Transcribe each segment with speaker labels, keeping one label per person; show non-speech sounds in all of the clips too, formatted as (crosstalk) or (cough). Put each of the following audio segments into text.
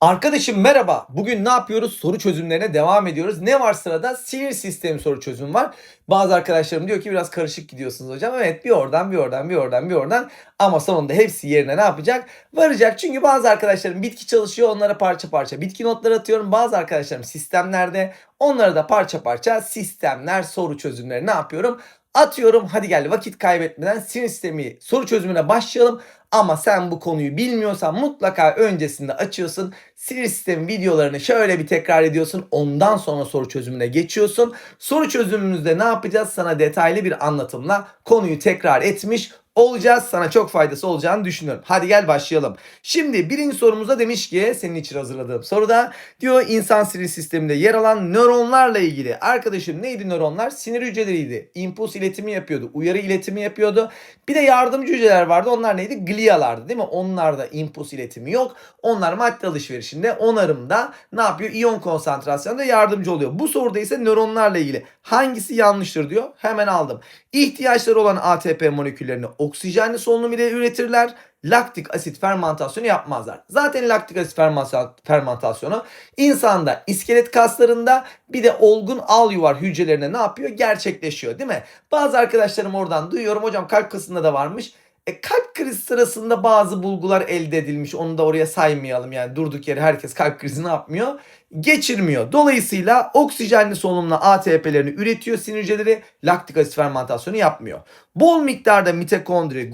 Speaker 1: Arkadaşım merhaba. Bugün ne yapıyoruz? Soru çözümlerine devam ediyoruz. Ne var sırada? Sinir sistemi soru çözümü var. Bazı arkadaşlarım diyor ki biraz karışık gidiyorsunuz hocam. Evet bir oradan bir oradan bir oradan bir oradan. Ama sonunda hepsi yerine ne yapacak? Varacak. Çünkü bazı arkadaşlarım bitki çalışıyor onlara parça parça bitki notları atıyorum. Bazı arkadaşlarım sistemlerde onlara da parça parça sistemler soru çözümleri ne yapıyorum? Atıyorum hadi gel vakit kaybetmeden sinir sistemi soru çözümüne başlayalım. Ama sen bu konuyu bilmiyorsan mutlaka öncesinde açıyorsun. Sinir sistemi videolarını şöyle bir tekrar ediyorsun. Ondan sonra soru çözümüne geçiyorsun. Soru çözümümüzde ne yapacağız? Sana detaylı bir anlatımla konuyu tekrar etmiş olacağız. Sana çok faydası olacağını düşünüyorum. Hadi gel başlayalım. Şimdi birinci sorumuzda demiş ki senin için hazırladığım soruda diyor insan sinir sisteminde yer alan nöronlarla ilgili. Arkadaşım neydi nöronlar? Sinir hücreleriydi. İmpuls iletimi yapıyordu. Uyarı iletimi yapıyordu. Bir de yardımcı hücreler vardı. Onlar neydi? Glialardı değil mi? Onlarda impuls iletimi yok. Onlar madde alışverişinde, onarımda ne yapıyor? İyon konsantrasyonunda yardımcı oluyor. Bu soruda ise nöronlarla ilgili. Hangisi yanlıştır diyor. Hemen aldım. İhtiyaçları olan ATP moleküllerini oksijenli solunum ile üretirler. Laktik asit fermentasyonu yapmazlar. Zaten laktik asit fermenta- fermentasyonu insanda iskelet kaslarında bir de olgun al yuvar hücrelerine ne yapıyor? Gerçekleşiyor değil mi? Bazı arkadaşlarım oradan duyuyorum hocam kalp kasında da varmış. E, kalp krizi sırasında bazı bulgular elde edilmiş. Onu da oraya saymayalım. Yani durduk yere herkes kalp krizi ne yapmıyor? Geçirmiyor. Dolayısıyla oksijenli solunumla ATP'lerini üretiyor sinir hücreleri. Laktik asit fermentasyonu yapmıyor. Bol miktarda mitokondri,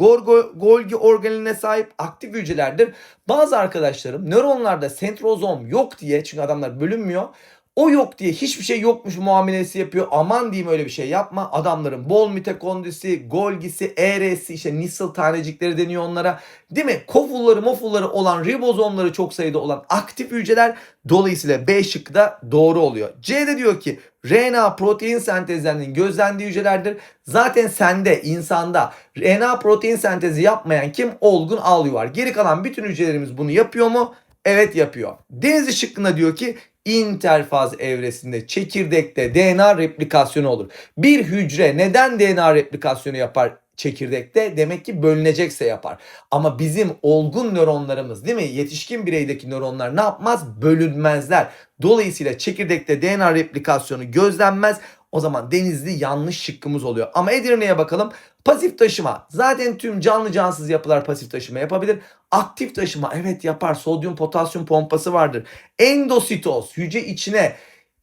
Speaker 1: Golgi organeline sahip aktif hücrelerdir. Bazı arkadaşlarım nöronlarda sentrozom yok diye çünkü adamlar bölünmüyor. O yok diye hiçbir şey yokmuş muamelesi yapıyor. Aman diyeyim öyle bir şey yapma. Adamların bol mitokondrisi, Golgi'si, ER'si işte Nissl tanecikleri deniyor onlara. Değil mi? Kofulları mofulları olan ribozomları çok sayıda olan aktif hücreler dolayısıyla B şıkkı da doğru oluyor. C'de diyor ki RNA protein sentezlerinin gözlendiği hücrelerdir. Zaten sende insanda RNA protein sentezi yapmayan kim? Olgun al yuvar. Geri kalan bütün hücrelerimiz bunu yapıyor mu? Evet yapıyor. Denizli şıkkında diyor ki interfaz evresinde çekirdekte DNA replikasyonu olur. Bir hücre neden DNA replikasyonu yapar çekirdekte? Demek ki bölünecekse yapar. Ama bizim olgun nöronlarımız değil mi? Yetişkin bireydeki nöronlar ne yapmaz? Bölünmezler. Dolayısıyla çekirdekte DNA replikasyonu gözlenmez. O zaman denizli yanlış şıkkımız oluyor. Ama Edirne'ye bakalım. Pasif taşıma. Zaten tüm canlı cansız yapılar pasif taşıma yapabilir. Aktif taşıma evet yapar. Sodyum potasyum pompası vardır. Endositoz hücre içine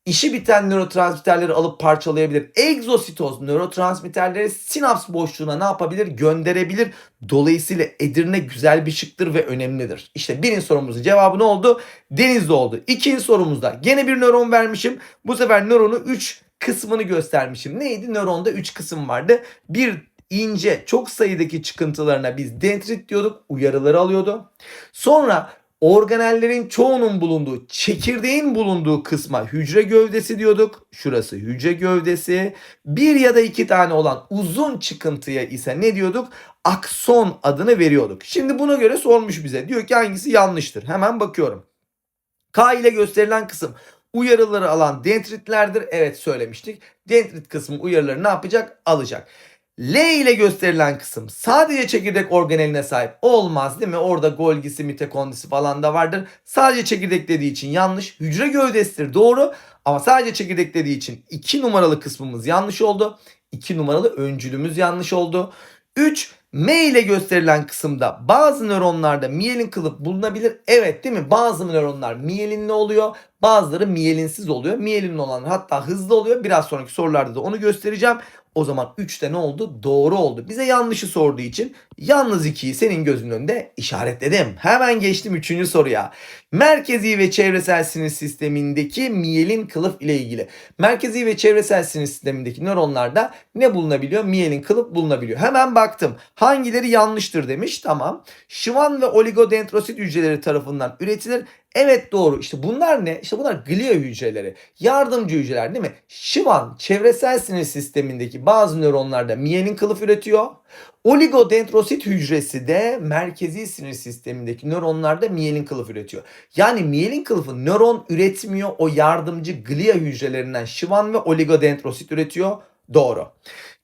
Speaker 1: işi biten nörotransmitterleri alıp parçalayabilir. Egzositoz nörotransmitterleri sinaps boşluğuna ne yapabilir? Gönderebilir. Dolayısıyla Edirne güzel bir şıktır ve önemlidir. İşte birinci sorumuzun cevabı ne oldu? Denizli oldu. İkinci sorumuzda gene bir nöron vermişim. Bu sefer nöronu 3 kısmını göstermişim. Neydi? Nöronda 3 kısım vardı. Bir ince çok sayıdaki çıkıntılarına biz dendrit diyorduk. Uyarıları alıyordu. Sonra organellerin çoğunun bulunduğu, çekirdeğin bulunduğu kısma hücre gövdesi diyorduk. Şurası hücre gövdesi. Bir ya da iki tane olan uzun çıkıntıya ise ne diyorduk? Akson adını veriyorduk. Şimdi buna göre sormuş bize. Diyor ki hangisi yanlıştır? Hemen bakıyorum. K ile gösterilen kısım uyarıları alan dendritlerdir. Evet söylemiştik. Dendrit kısmı uyarıları ne yapacak? Alacak. L ile gösterilen kısım sadece çekirdek organeline sahip olmaz değil mi? Orada Golgi'si, mitokondrisi falan da vardır. Sadece çekirdek dediği için yanlış. Hücre gövdesidir doğru ama sadece çekirdek dediği için 2 numaralı kısmımız yanlış oldu. 2 numaralı öncülümüz yanlış oldu. 3 M ile gösterilen kısımda bazı nöronlarda miyelin kılıf bulunabilir. Evet değil mi? Bazı nöronlar miyelinli oluyor. Bazıları miyelinsiz oluyor. Miyelinli olanlar hatta hızlı oluyor. Biraz sonraki sorularda da onu göstereceğim. O zaman 3'te ne oldu? Doğru oldu. Bize yanlışı sorduğu için yalnız 2'yi senin gözünün önünde işaretledim. Hemen geçtim 3. soruya. Merkezi ve çevresel sinir sistemindeki miyelin kılıf ile ilgili. Merkezi ve çevresel sinir sistemindeki nöronlarda ne bulunabiliyor? Miyelin kılıf bulunabiliyor. Hemen baktım. Hangileri yanlıştır demiş. Tamam. Şıvan ve oligodendrosit hücreleri tarafından üretilir. Evet doğru. İşte bunlar ne? İşte bunlar glia hücreleri. Yardımcı hücreler değil mi? Şıvan çevresel sinir sistemindeki bazı nöronlarda miyelin kılıf üretiyor. Oligodendrosit hücresi de merkezi sinir sistemindeki nöronlarda miyelin kılıf üretiyor. Yani miyelin kılıfı nöron üretmiyor. O yardımcı glia hücrelerinden şıvan ve oligodendrosit üretiyor. Doğru.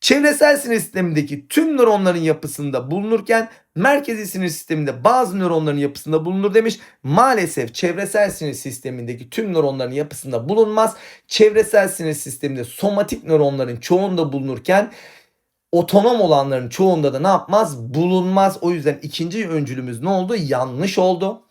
Speaker 1: Çevresel sinir sistemindeki tüm nöronların yapısında bulunurken merkezi sinir sisteminde bazı nöronların yapısında bulunur demiş. Maalesef çevresel sinir sistemindeki tüm nöronların yapısında bulunmaz. Çevresel sinir sisteminde somatik nöronların çoğunda bulunurken otonom olanların çoğunda da ne yapmaz? Bulunmaz. O yüzden ikinci öncülümüz ne oldu? Yanlış oldu.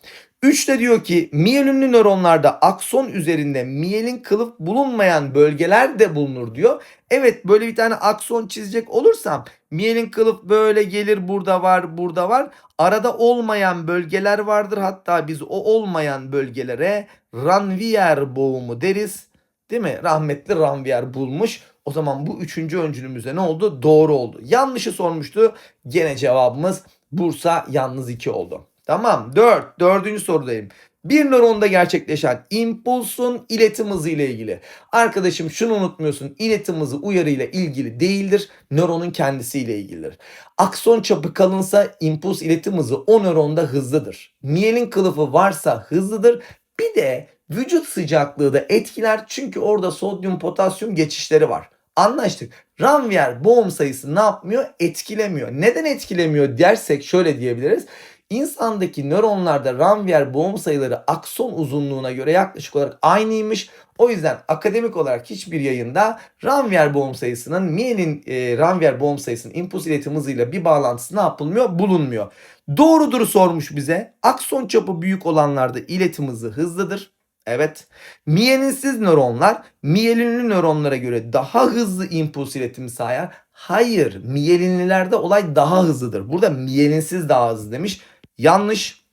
Speaker 1: 3 de diyor ki miyelinli nöronlarda akson üzerinde miyelin kılıf bulunmayan bölgeler de bulunur diyor. Evet böyle bir tane akson çizecek olursam miyelin kılıf böyle gelir burada var burada var. Arada olmayan bölgeler vardır. Hatta biz o olmayan bölgelere Ranvier boğumu deriz. Değil mi? Rahmetli Ranvier bulmuş. O zaman bu üçüncü öncülümüzde ne oldu? Doğru oldu. Yanlışı sormuştu. Gene cevabımız Bursa yalnız 2 oldu. Tamam 4. Dördüncü sorudayım. Bir nöronda gerçekleşen impulsun iletim hızı ile ilgili. Arkadaşım şunu unutmuyorsun. İletim hızı uyarı ile ilgili değildir. Nöronun kendisiyle ilgilidir. Akson çapı kalınsa impuls iletim hızı o nöronda hızlıdır. Miyelin kılıfı varsa hızlıdır. Bir de vücut sıcaklığı da etkiler. Çünkü orada sodyum potasyum geçişleri var. Anlaştık. Ranvier boğum sayısı ne yapmıyor? Etkilemiyor. Neden etkilemiyor dersek şöyle diyebiliriz. İnsandaki nöronlarda Ranvier boğum sayıları akson uzunluğuna göre yaklaşık olarak aynıymış. O yüzden akademik olarak hiçbir yayında Ranvier boğum sayısının miyelin e, Ranvier boğum sayısının impuls iletim hızıyla bir bağlantısı ne yapılmıyor? Bulunmuyor. Doğrudur sormuş bize. Akson çapı büyük olanlarda iletim hızı hızlıdır. Evet. Miyelinsiz nöronlar miyelinli nöronlara göre daha hızlı impuls iletimi sağlar. Hayır, miyelinlilerde olay daha hızlıdır. Burada miyelinsiz daha hızlı demiş. Yanlış.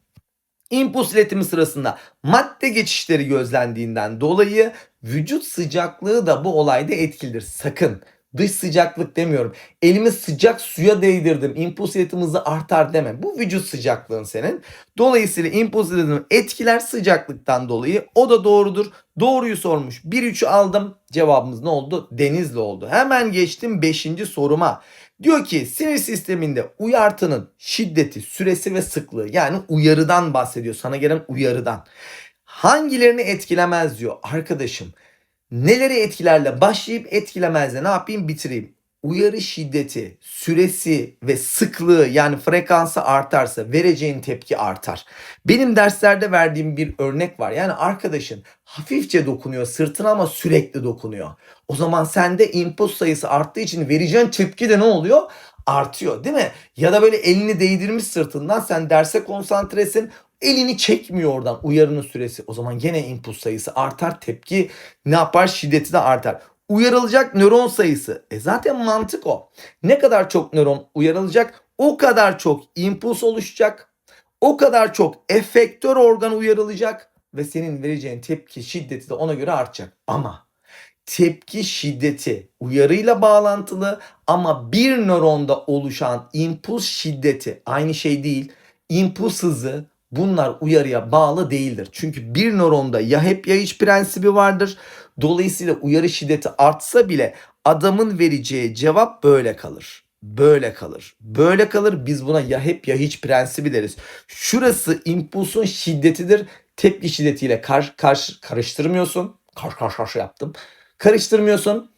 Speaker 1: İmpuls iletimi sırasında madde geçişleri gözlendiğinden dolayı vücut sıcaklığı da bu olayda etkilidir. Sakın dış sıcaklık demiyorum. Elimi sıcak suya değdirdim. İmpuls iletim artar deme. Bu vücut sıcaklığın senin. Dolayısıyla impuls iletimi etkiler sıcaklıktan dolayı. O da doğrudur. Doğruyu sormuş. 1-3'ü aldım. Cevabımız ne oldu? Denizli oldu. Hemen geçtim 5. soruma. Diyor ki sinir sisteminde uyartının şiddeti, süresi ve sıklığı yani uyarıdan bahsediyor. Sana gelen uyarıdan. Hangilerini etkilemez diyor. Arkadaşım neleri etkilerle başlayıp etkilemezle ne yapayım bitireyim. Uyarı şiddeti, süresi ve sıklığı yani frekansı artarsa vereceğin tepki artar. Benim derslerde verdiğim bir örnek var. Yani arkadaşın hafifçe dokunuyor sırtına ama sürekli dokunuyor. O zaman sende impuls sayısı arttığı için vereceğin tepki de ne oluyor? Artıyor değil mi? Ya da böyle elini değdirmiş sırtından sen derse konsantresin elini çekmiyor oradan uyarının süresi. O zaman gene impuls sayısı artar tepki ne yapar şiddeti de artar. Uyarılacak nöron sayısı. E zaten mantık o. Ne kadar çok nöron uyarılacak o kadar çok impuls oluşacak. O kadar çok efektör organ uyarılacak ve senin vereceğin tepki şiddeti de ona göre artacak. Ama tepki şiddeti uyarıyla bağlantılı ama bir nöronda oluşan impuls şiddeti aynı şey değil. İmpuls hızı bunlar uyarıya bağlı değildir. Çünkü bir nöronda ya hep ya hiç prensibi vardır. Dolayısıyla uyarı şiddeti artsa bile adamın vereceği cevap böyle kalır. Böyle kalır. Böyle kalır. Biz buna ya hep ya hiç prensibi deriz. Şurası impulsun şiddetidir. Tepki şiddetiyle kar, kar, karıştırmıyorsun. Karşı karşı karşı yaptım. Karıştırmıyorsun.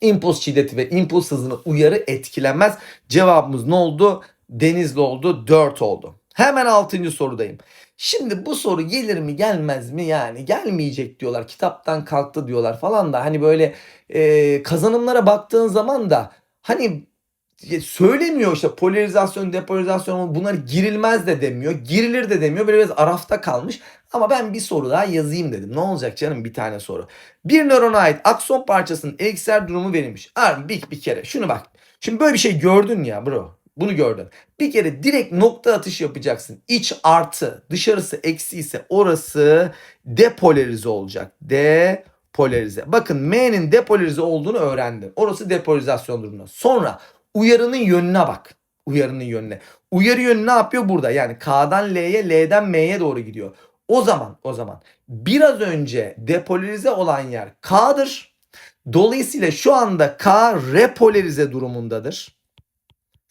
Speaker 1: İmpuls şiddeti ve impuls hızını uyarı etkilemez. Cevabımız ne oldu? Denizli oldu. 4 oldu. Hemen 6. sorudayım. Şimdi bu soru gelir mi gelmez mi? Yani gelmeyecek diyorlar kitaptan kalktı diyorlar falan da hani böyle e, kazanımlara baktığın zaman da hani söylemiyor işte polarizasyon depolarizasyon bunlar girilmez de demiyor girilir de demiyor. Böyle biraz arafta kalmış. Ama ben bir soru daha yazayım dedim. Ne olacak canım bir tane soru? Bir nörona ait akson parçasının elektriksel durumu verilmiş. Abi bir, bir kere. Şunu bak. Şimdi böyle bir şey gördün ya bro bunu gördün. Bir kere direkt nokta atış yapacaksın. İç artı, dışarısı eksi ise orası depolarize olacak. Depolarize. Bakın M'nin depolarize olduğunu öğrendin. Orası depolarizasyon durumunda. Sonra uyarının yönüne bak. Uyarının yönüne. Uyarı yönü ne yapıyor burada? Yani K'dan L'ye, L'den M'ye doğru gidiyor. O zaman, o zaman biraz önce depolarize olan yer K'dır. Dolayısıyla şu anda K repolarize durumundadır.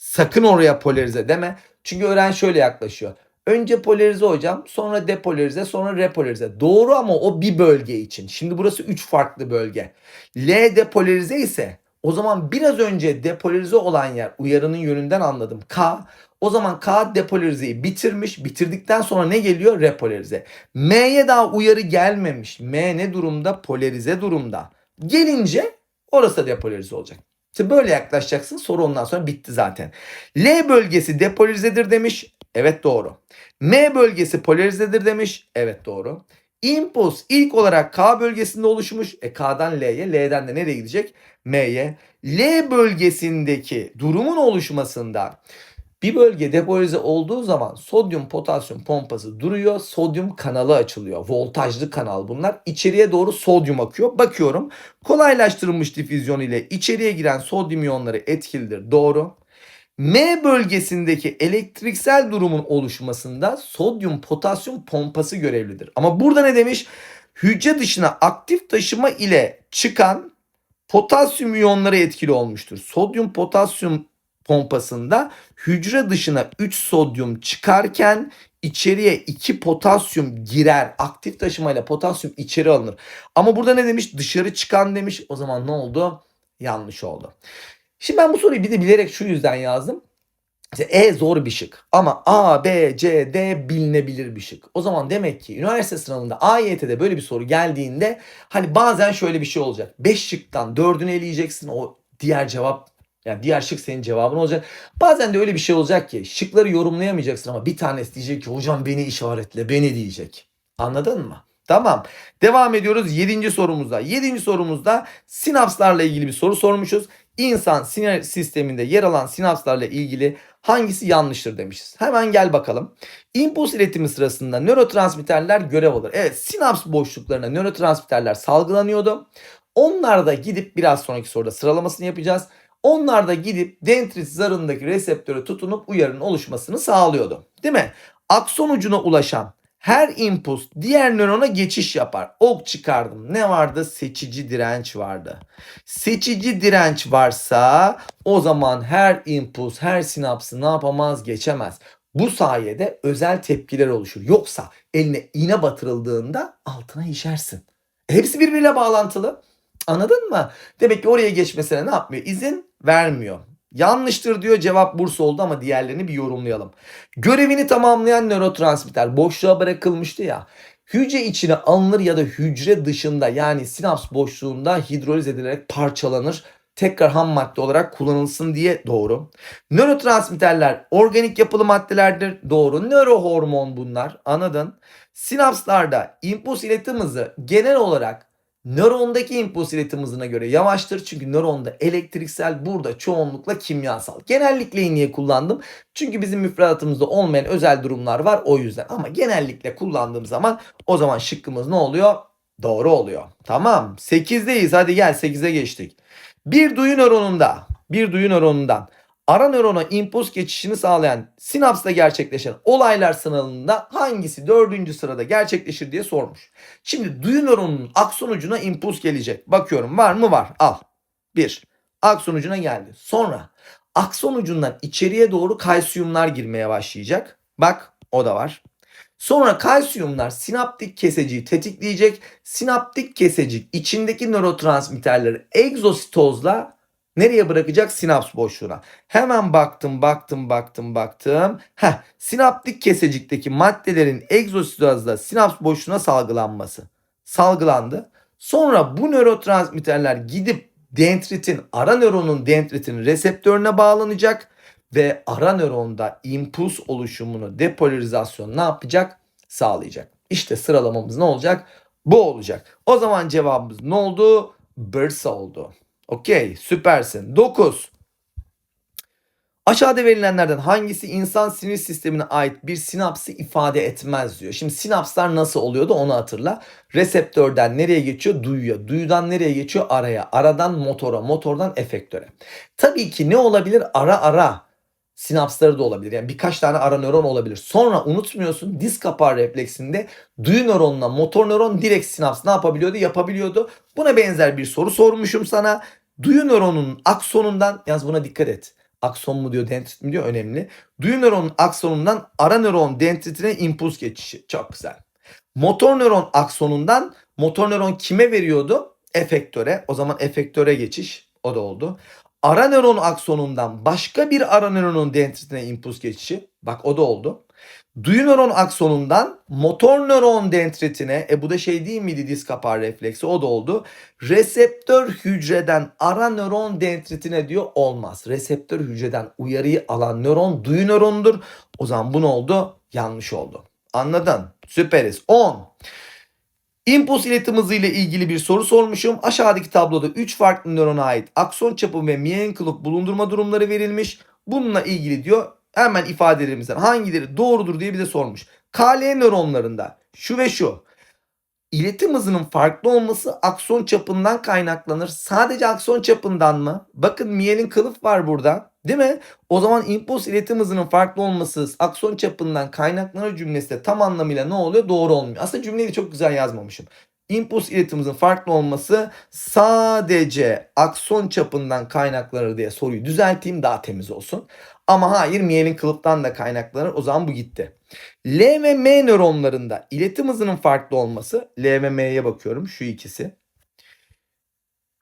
Speaker 1: Sakın oraya polarize deme. Çünkü öğren şöyle yaklaşıyor. Önce polarize hocam, sonra depolarize, sonra repolarize. Doğru ama o bir bölge için. Şimdi burası 3 farklı bölge. L depolarize ise O zaman biraz önce depolarize olan yer uyarının yönünden anladım. K. O zaman K depolarizeyi bitirmiş. Bitirdikten sonra ne geliyor? Repolarize. M'ye daha uyarı gelmemiş. M ne durumda? Polarize durumda. Gelince orası da depolarize olacak. İşte böyle yaklaşacaksın. Soru ondan sonra bitti zaten. L bölgesi depolarizedir demiş. Evet doğru. M bölgesi polarizedir demiş. Evet doğru. Impuls ilk olarak K bölgesinde oluşmuş. E K'dan L'ye, L'den de nereye gidecek? M'ye. L bölgesindeki durumun oluşmasında bir bölge depolarize olduğu zaman sodyum potasyum pompası duruyor. Sodyum kanalı açılıyor. Voltajlı kanal bunlar. İçeriye doğru sodyum akıyor. Bakıyorum. Kolaylaştırılmış difüzyon ile içeriye giren sodyum iyonları etkilidir. Doğru. M bölgesindeki elektriksel durumun oluşmasında sodyum potasyum pompası görevlidir. Ama burada ne demiş? Hücre dışına aktif taşıma ile çıkan potasyum iyonları etkili olmuştur. Sodyum potasyum pompasında hücre dışına 3 sodyum çıkarken içeriye 2 potasyum girer. Aktif taşımayla potasyum içeri alınır. Ama burada ne demiş? Dışarı çıkan demiş. O zaman ne oldu? Yanlış oldu. Şimdi ben bu soruyu bir de bilerek şu yüzden yazdım. İşte E zor bir şık ama A, B, C, D bilinebilir bir şık. O zaman demek ki üniversite sınavında AYT'de böyle bir soru geldiğinde hani bazen şöyle bir şey olacak. 5 şıktan 4'ünü eleyeceksin o diğer cevap yani diğer şık senin cevabın olacak. Bazen de öyle bir şey olacak ki şıkları yorumlayamayacaksın ama bir tanesi diyecek ki hocam beni işaretle beni diyecek. Anladın mı? Tamam. Devam ediyoruz 7. sorumuzda. 7. sorumuzda sinapslarla ilgili bir soru sormuşuz. İnsan sinir sisteminde yer alan sinapslarla ilgili hangisi yanlıştır demişiz. Hemen gel bakalım. İmpuls iletimi sırasında nörotransmitterler görev alır. Evet sinaps boşluklarına nörotransmitterler salgılanıyordu. Onlar da gidip biraz sonraki soruda sıralamasını yapacağız. Onlar da gidip dendrit zarındaki reseptöre tutunup uyarının oluşmasını sağlıyordu. Değil mi? Akson ucuna ulaşan her impuls diğer nörona geçiş yapar. Ok çıkardım. Ne vardı? Seçici direnç vardı. Seçici direnç varsa o zaman her impuls, her sinapsı ne yapamaz? Geçemez. Bu sayede özel tepkiler oluşur. Yoksa eline iğne batırıldığında altına işersin. Hepsi birbiriyle bağlantılı. Anladın mı? Demek ki oraya geçmesine ne yapmıyor? İzin vermiyor. Yanlıştır diyor cevap Bursa oldu ama diğerlerini bir yorumlayalım. Görevini tamamlayan nörotransmitter boşluğa bırakılmıştı ya. Hücre içine alınır ya da hücre dışında yani sinaps boşluğunda hidroliz edilerek parçalanır. Tekrar ham madde olarak kullanılsın diye doğru. Nörotransmitterler organik yapılı maddelerdir. Doğru. Nörohormon bunlar. Anladın? Sinapslarda impuls iletim hızı genel olarak nörondaki impuls iletim hızına göre yavaştır. Çünkü nöronda elektriksel burada çoğunlukla kimyasal. Genellikle niye kullandım? Çünkü bizim müfredatımızda olmayan özel durumlar var o yüzden. Ama genellikle kullandığım zaman o zaman şıkkımız ne oluyor? Doğru oluyor. Tamam. 8'deyiz. Hadi gel 8'e geçtik. Bir duyu nöronunda, bir duyu nöronundan ara nörona impuls geçişini sağlayan sinapsta gerçekleşen olaylar sınavında hangisi dördüncü sırada gerçekleşir diye sormuş. Şimdi duyu nöronunun akson ucuna impuls gelecek. Bakıyorum var mı var. Al. Bir. Akson ucuna geldi. Sonra akson ucundan içeriye doğru kalsiyumlar girmeye başlayacak. Bak o da var. Sonra kalsiyumlar sinaptik keseciyi tetikleyecek. Sinaptik kesecik içindeki nörotransmitterleri egzositozla nereye bırakacak? Sinaps boşluğuna. Hemen baktım, baktım, baktım, baktım. Heh, sinaptik kesecikteki maddelerin egzositozla sinaps boşluğuna salgılanması. Salgılandı. Sonra bu nörotransmitterler gidip dendritin, ara nöronun dendritin reseptörüne bağlanacak ve ara nöronda impuls oluşumunu depolarizasyon ne yapacak? Sağlayacak. İşte sıralamamız ne olacak? Bu olacak. O zaman cevabımız ne oldu? Bursa oldu. Okey süpersin. 9. Aşağıda verilenlerden hangisi insan sinir sistemine ait bir sinapsı ifade etmez diyor. Şimdi sinapslar nasıl oluyordu onu hatırla. Reseptörden nereye geçiyor? Duyuya. Duyudan nereye geçiyor? Araya. Aradan motora. Motordan efektöre. Tabii ki ne olabilir? Ara ara sinapsları da olabilir. Yani birkaç tane ara nöron olabilir. Sonra unutmuyorsun diz kapağı refleksinde duyu nöronuna motor nöron direkt sinaps ne yapabiliyordu? Yapabiliyordu. Buna benzer bir soru sormuşum sana. Duyu nöronunun aksonundan yalnız buna dikkat et. Akson mu diyor, dendrit mi diyor önemli. Duyu nöronun aksonundan ara nöron dendritine impuls geçişi. Çok güzel. Motor nöron aksonundan motor nöron kime veriyordu? Efektöre. O zaman efektöre geçiş. O da oldu. Ara nöron aksonundan başka bir ara nöronun dendritine impuls geçişi. Bak o da oldu. Duyu nöron aksonundan motor nöron dendritine e bu da şey değil miydi diz kapağı refleksi o da oldu. Reseptör hücreden ara nöron dendritine diyor olmaz. Reseptör hücreden uyarıyı alan nöron duyu. O zaman bu ne oldu? Yanlış oldu. Anladın? Süperiz. 10. İmpuls iletim hızı ile ilgili bir soru sormuşum. Aşağıdaki tabloda 3 farklı nörona ait akson çapı ve miyen kılıf bulundurma durumları verilmiş. Bununla ilgili diyor hemen ifadelerimizden hangileri doğrudur diye bize sormuş. KL nöronlarında şu ve şu iletim hızının farklı olması akson çapından kaynaklanır. Sadece akson çapından mı? Bakın miyelin kılıf var burada. Değil mi? O zaman impuls iletim hızının farklı olması akson çapından kaynaklanır cümlesi de tam anlamıyla ne oluyor? Doğru olmuyor. Aslında cümleyi de çok güzel yazmamışım. İmpuls iletim farklı olması sadece akson çapından kaynaklanır diye soruyu düzelteyim daha temiz olsun. Ama hayır miyelin kılıftan da kaynaklanır. O zaman bu gitti. L ve M nöronlarında iletim hızının farklı olması. L ve M'ye bakıyorum şu ikisi.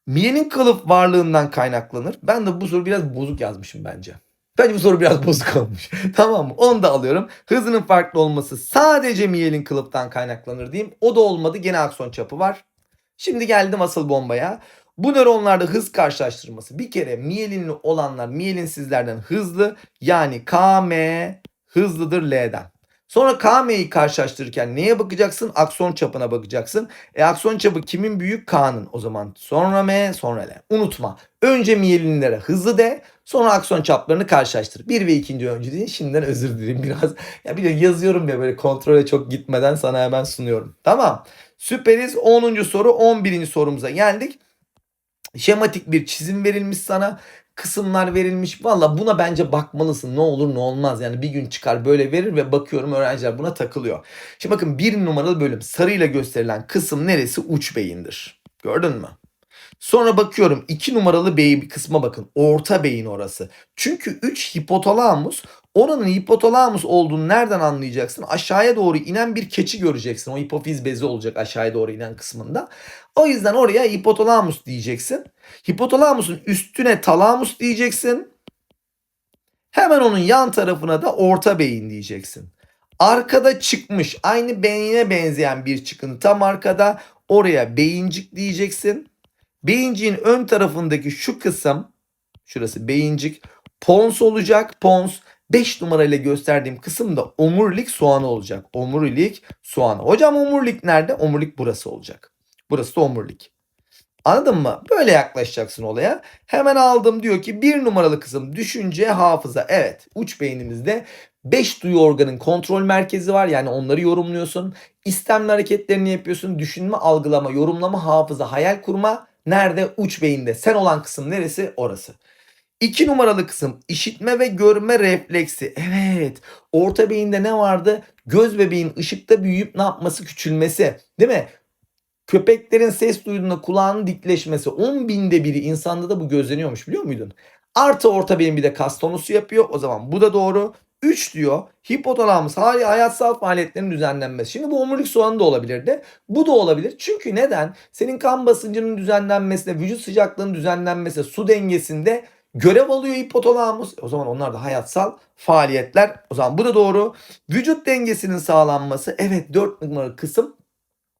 Speaker 1: Miyelin kılıf varlığından kaynaklanır. Ben de bu soru biraz bozuk yazmışım bence. Bence bu soru biraz (laughs) bozuk olmuş. tamam mı? Onu da alıyorum. Hızının farklı olması sadece miyelin kılıftan kaynaklanır diyeyim. O da olmadı. Gene akson çapı var. Şimdi geldim asıl bombaya. Bu nöronlarda hız karşılaştırması. Bir kere miyelinli olanlar miyelinsizlerden hızlı. Yani KM hızlıdır L'den. Sonra KM'yi karşılaştırırken neye bakacaksın? Akson çapına bakacaksın. E akson çapı kimin büyük? K'nın. O zaman sonra M, sonra L. Unutma. Önce miyelinlere hızlı de, sonra akson çaplarını karşılaştır. Bir ve ikinci önce değil. Şimdiden özür dilerim biraz. (laughs) Ya bir de yazıyorum ya böyle kontrole çok gitmeden sana hemen sunuyorum. Tamam. Süperiz. 10. soru 11. sorumuza geldik. Şematik bir çizim verilmiş sana kısımlar verilmiş. Valla buna bence bakmalısın. Ne olur ne olmaz. Yani bir gün çıkar böyle verir ve bakıyorum öğrenciler buna takılıyor. Şimdi bakın bir numaralı bölüm sarıyla gösterilen kısım neresi? Uç beyindir. Gördün mü? Sonra bakıyorum 2 numaralı beyin kısma bakın. Orta beyin orası. Çünkü 3 hipotalamus Oranın hipotalamus olduğunu nereden anlayacaksın? Aşağıya doğru inen bir keçi göreceksin. O hipofiz bezi olacak aşağıya doğru inen kısmında. O yüzden oraya hipotalamus diyeceksin. Hipotalamusun üstüne talamus diyeceksin. Hemen onun yan tarafına da orta beyin diyeceksin. Arkada çıkmış aynı beyine benzeyen bir çıkıntı tam arkada oraya beyincik diyeceksin. Beyinciğin ön tarafındaki şu kısım şurası beyincik pons olacak pons 5 numarayla gösterdiğim kısım da omurilik soğanı olacak. Omurilik soğanı. Hocam omurilik nerede? Omurilik burası olacak. Burası da omurilik. Anladın mı? Böyle yaklaşacaksın olaya. Hemen aldım diyor ki bir numaralı kısım düşünce hafıza. Evet uç beynimizde 5 duyu organın kontrol merkezi var. Yani onları yorumluyorsun. İstemli hareketlerini yapıyorsun. Düşünme, algılama, yorumlama, hafıza, hayal kurma. Nerede? Uç beyinde. Sen olan kısım neresi? Orası. 2 numaralı kısım işitme ve görme refleksi. Evet. Orta beyinde ne vardı? Göz bebeğin ışıkta büyüyüp ne yapması? Küçülmesi. Değil mi? Köpeklerin ses duyduğunda kulağının dikleşmesi 10 binde biri insanda da bu gözleniyormuş biliyor muydun? Artı orta beyin bir de kas tonusu yapıyor. O zaman bu da doğru. 3 diyor hipotalamus hali hayatsal faaliyetlerin düzenlenmesi. Şimdi bu omurilik soğanı da olabilirdi. Bu da olabilir. Çünkü neden? Senin kan basıncının düzenlenmesine, vücut sıcaklığının düzenlenmesine, su dengesinde görev alıyor hipotalamus. O zaman onlar da hayatsal faaliyetler. O zaman bu da doğru. Vücut dengesinin sağlanması. Evet 4 numaralı kısım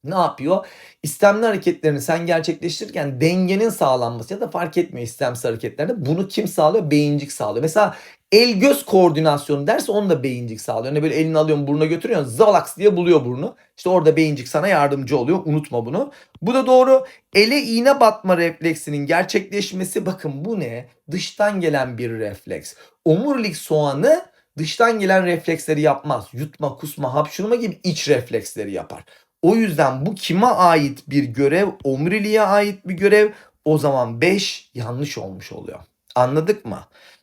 Speaker 1: ne yapıyor? İstemli hareketlerini sen gerçekleştirirken dengenin sağlanması ya da fark etmiyor istemsiz hareketlerde. Bunu kim sağlıyor? Beyincik sağlıyor. Mesela el göz koordinasyonu derse onu da beyincik sağlıyor. Hani böyle elini alıyorsun burnuna götürüyorsun zalaks diye buluyor burnu. İşte orada beyincik sana yardımcı oluyor. Unutma bunu. Bu da doğru. Ele iğne batma refleksinin gerçekleşmesi bakın bu ne? Dıştan gelen bir refleks. Omurilik soğanı dıştan gelen refleksleri yapmaz. Yutma, kusma, hapşurma gibi iç refleksleri yapar. O yüzden bu kime ait bir görev? Omuriliğe ait bir görev. O zaman 5 yanlış olmuş oluyor. Anladık mı?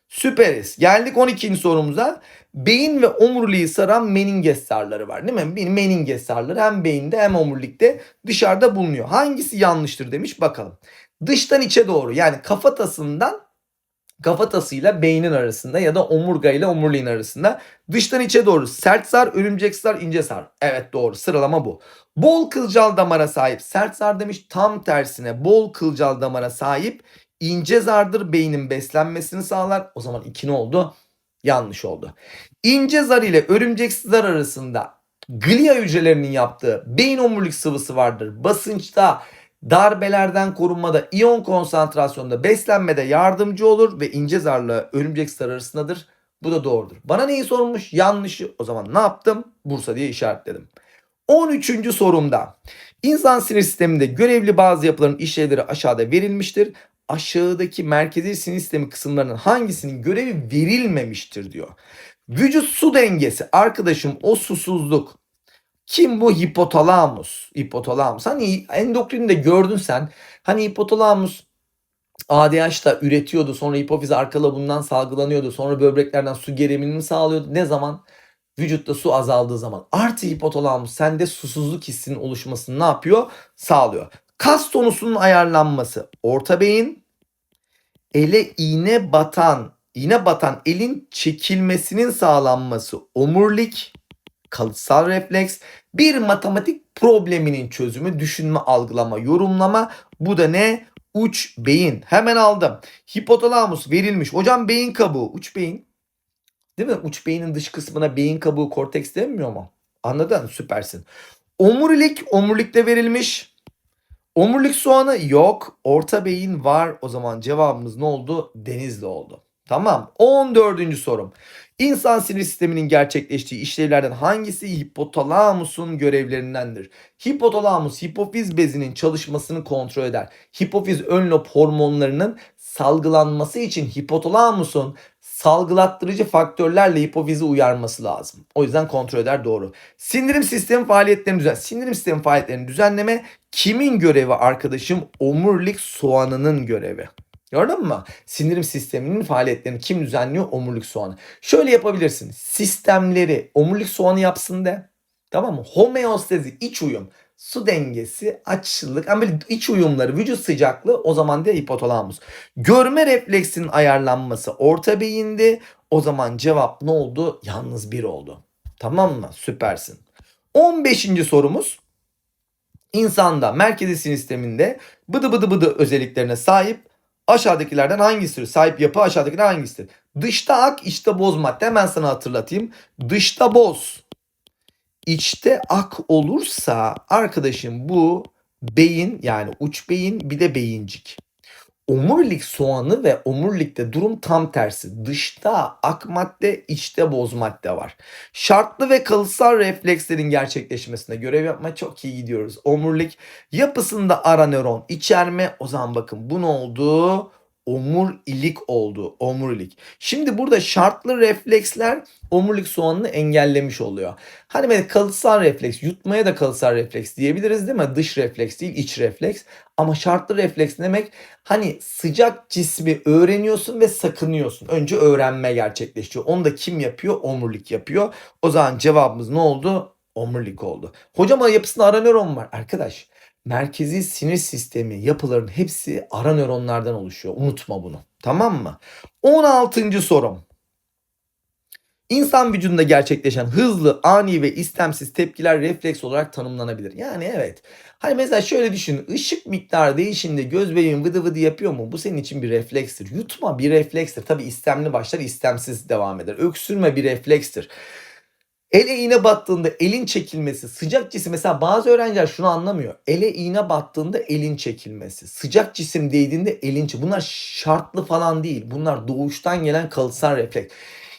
Speaker 1: Süperiz. Geldik 12. sorumuza. Beyin ve omuriliği saran meninges sarları var değil mi? Meninges sarları hem beyinde hem omurilikte dışarıda bulunuyor. Hangisi yanlıştır demiş bakalım. Dıştan içe doğru yani kafatasından kafatasıyla beynin arasında ya da omurga ile omuriliğin arasında dıştan içe doğru sert sar, örümcek sar, ince sar. Evet doğru sıralama bu. Bol kılcal damara sahip sert sar demiş tam tersine bol kılcal damara sahip İnce zardır beynin beslenmesini sağlar. O zaman 2 ne oldu? Yanlış oldu. İnce zar ile örümcek zar arasında glia hücrelerinin yaptığı beyin omurilik sıvısı vardır. Basınçta, darbelerden korunmada, iyon konsantrasyonda, beslenmede yardımcı olur ve ince zarla örümcek zar arasındadır. Bu da doğrudur. Bana neyi sormuş? Yanlışı. O zaman ne yaptım? Bursa diye işaretledim. 13. sorumda insan sinir sisteminde görevli bazı yapıların işlevleri aşağıda verilmiştir. Aşağıdaki merkezi sinir sistemi kısımlarının hangisinin görevi verilmemiştir diyor. Vücut su dengesi arkadaşım o susuzluk. Kim bu hipotalamus? Hipotalamus. Hani endokrininde gördün sen. Hani hipotalamus ADH'da üretiyordu. Sonra hipofiz arka lobundan salgılanıyordu. Sonra böbreklerden su gerilimini sağlıyordu. Ne zaman? Vücutta su azaldığı zaman. Artı hipotalamus sende susuzluk hissinin oluşmasını ne yapıyor? Sağlıyor. Kas tonusunun ayarlanması. Orta beyin ele iğne batan, iğne batan elin çekilmesinin sağlanması. Omurilik, kalıtsal refleks, bir matematik probleminin çözümü, düşünme, algılama, yorumlama. Bu da ne? Uç beyin. Hemen aldım. Hipotalamus verilmiş. Hocam beyin kabuğu. Uç beyin. Değil mi? Uç beynin dış kısmına beyin kabuğu korteks denmiyor mu? Anladın? Süpersin. Omurilik. Omurilikte verilmiş. Omurilik soğanı yok. Orta beyin var. O zaman cevabımız ne oldu? Denizli oldu. Tamam. 14. sorum. İnsan sinir sisteminin gerçekleştiği işlevlerden hangisi hipotalamusun görevlerindendir? Hipotalamus hipofiz bezinin çalışmasını kontrol eder. Hipofiz ön lob hormonlarının salgılanması için hipotalamusun salgılattırıcı faktörlerle hipofizi uyarması lazım. O yüzden kontrol eder doğru. Sindirim sistemi faaliyetlerini düzen sindirim sistemi faaliyetlerini düzenleme kimin görevi arkadaşım? Omurilik soğanının görevi. Gördün mü? Sindirim sisteminin faaliyetlerini kim düzenliyor? Omurilik soğanı. Şöyle yapabilirsin. Sistemleri omurilik soğanı yapsın de. Tamam mı? Homeostezi, iç uyum, su dengesi, açlık, ama böyle iç uyumları, vücut sıcaklığı o zaman da hipotalamus. Görme refleksinin ayarlanması orta beyindi. O zaman cevap ne oldu? Yalnız bir oldu. Tamam mı? Süpersin. 15. sorumuz. İnsanda merkezi sinir sisteminde bıdı bıdı bıdı özelliklerine sahip aşağıdakilerden hangisidir? Sahip yapı aşağıdakiler hangisidir? Dışta ak, içte boz madde. Hemen sana hatırlatayım. Dışta boz, içte ak olursa arkadaşım bu beyin yani uç beyin bir de beyincik. Omurilik soğanı ve omurilikte durum tam tersi. Dışta ak madde, içte boz madde var. Şartlı ve kalıtsal reflekslerin gerçekleşmesine görev yapma çok iyi gidiyoruz. Omurilik yapısında ara nöron içerme. O zaman bakın bu ne oldu? Omurilik oldu. Omurilik. Şimdi burada şartlı refleksler omurilik soğanını engellemiş oluyor. Hani böyle kalıtsal refleks, yutmaya da kalıtsal refleks diyebiliriz değil mi? Dış refleks değil, iç refleks. Ama şartlı refleks demek hani sıcak cismi öğreniyorsun ve sakınıyorsun. Önce öğrenme gerçekleşiyor. Onu da kim yapıyor? Omurilik yapıyor. O zaman cevabımız ne oldu? Omurilik oldu. Hocam yapısında ara nöron var. Arkadaş merkezi sinir sistemi yapıların hepsi ara nöronlardan oluşuyor. Unutma bunu. Tamam mı? 16. sorum. İnsan vücudunda gerçekleşen hızlı, ani ve istemsiz tepkiler refleks olarak tanımlanabilir. Yani evet. Hani mesela şöyle düşün. Işık miktarı değişiminde göz bebeğin vıdı vıdı yapıyor mu? Bu senin için bir reflekstir. Yutma bir reflekstir. Tabi istemli başlar, istemsiz devam eder. Öksürme bir reflekstir. Ele iğne battığında elin çekilmesi, sıcak cisim mesela bazı öğrenciler şunu anlamıyor. Ele iğne battığında elin çekilmesi, sıcak cisim değdiğinde elin çekilmesi. Bunlar şartlı falan değil. Bunlar doğuştan gelen kalıtsal refleks.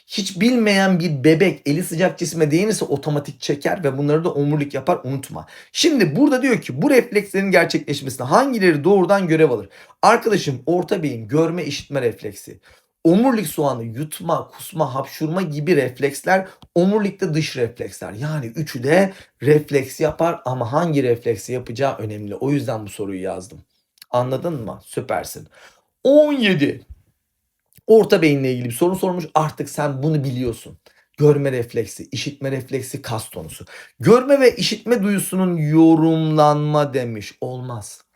Speaker 1: Hiç bilmeyen bir bebek eli sıcak cisme değinirse otomatik çeker ve bunları da omurilik yapar unutma. Şimdi burada diyor ki bu reflekslerin gerçekleşmesinde hangileri doğrudan görev alır? Arkadaşım orta beyin görme işitme refleksi. Omurilik soğanı yutma, kusma, hapşurma gibi refleksler omurilikte dış refleksler. Yani üçü de refleks yapar ama hangi refleksi yapacağı önemli. O yüzden bu soruyu yazdım. Anladın mı? Süpersin. 17. Orta beyinle ilgili bir soru sormuş. Artık sen bunu biliyorsun. Görme refleksi, işitme refleksi, kas tonusu. Görme ve işitme duyusunun yorumlanma demiş. Olmaz.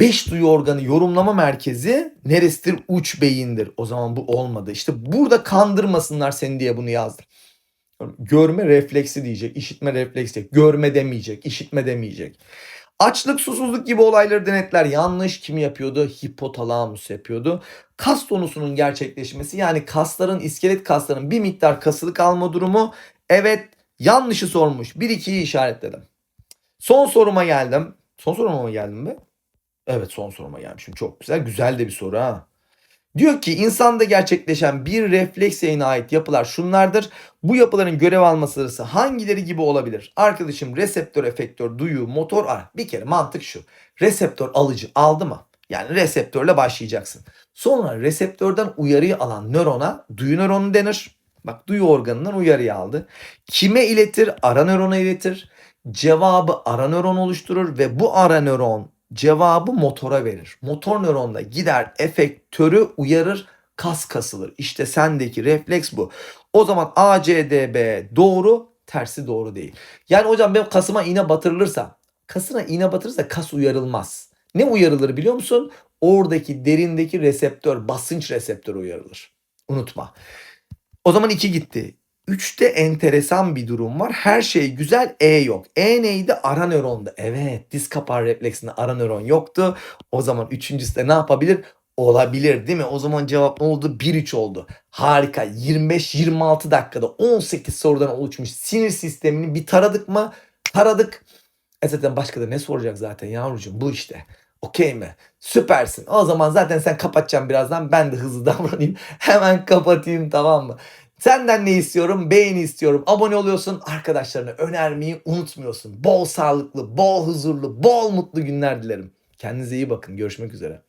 Speaker 1: Beş duyu organı yorumlama merkezi neresidir? Uç beyindir. O zaman bu olmadı. İşte burada kandırmasınlar seni diye bunu yazdım. Görme refleksi diyecek, işitme refleksi diyecek. Görme demeyecek, işitme demeyecek. Açlık, susuzluk gibi olayları denetler. Yanlış kim yapıyordu? Hipotalamus yapıyordu. Kas tonusunun gerçekleşmesi yani kasların, iskelet kasların bir miktar kasılı kalma durumu. Evet yanlışı sormuş. 1-2'yi işaretledim. Son soruma geldim. Son soruma mı geldim be? Evet son soruma gelmişim. Çok güzel. Güzel de bir soru ha. Diyor ki insanda gerçekleşen bir refleks yayına ait yapılar şunlardır. Bu yapıların görev alma hangileri gibi olabilir? Arkadaşım reseptör, efektör, duyu, motor ara. Bir kere mantık şu. Reseptör alıcı aldı mı? Yani reseptörle başlayacaksın. Sonra reseptörden uyarıyı alan nörona duyu nöronu denir. Bak duyu organından uyarıyı aldı. Kime iletir? Ara nörona iletir. Cevabı ara nöron oluşturur ve bu ara nöron cevabı motora verir. Motor nöron da gider efektörü uyarır kas kasılır. İşte sendeki refleks bu. O zaman ACDB doğru tersi doğru değil. Yani hocam benim kasıma iğne batırılırsa kasına iğne batırırsa kas uyarılmaz. Ne uyarılır biliyor musun? Oradaki derindeki reseptör basınç reseptörü uyarılır. Unutma. O zaman 2 gitti. 3'te enteresan bir durum var. Her şey güzel, E yok. E neydi? Ara nöronda. Evet, diz kapağı refleksinde ara nöron yoktu. O zaman üçüncüsü de ne yapabilir? Olabilir değil mi? O zaman cevap ne oldu? 1-3 oldu. Harika. 25-26 dakikada 18 sorudan oluşmuş sinir sistemini bir taradık mı? Taradık. E zaten başka da ne soracak zaten yavrucuğum bu işte. Okey mi? Süpersin. O zaman zaten sen kapatacaksın birazdan. Ben de hızlı (laughs) davranayım. Hemen kapatayım tamam mı? Senden ne istiyorum? Beğeni istiyorum. Abone oluyorsun. Arkadaşlarına önermeyi unutmuyorsun. Bol sağlıklı, bol huzurlu, bol mutlu günler dilerim. Kendinize iyi bakın. Görüşmek üzere.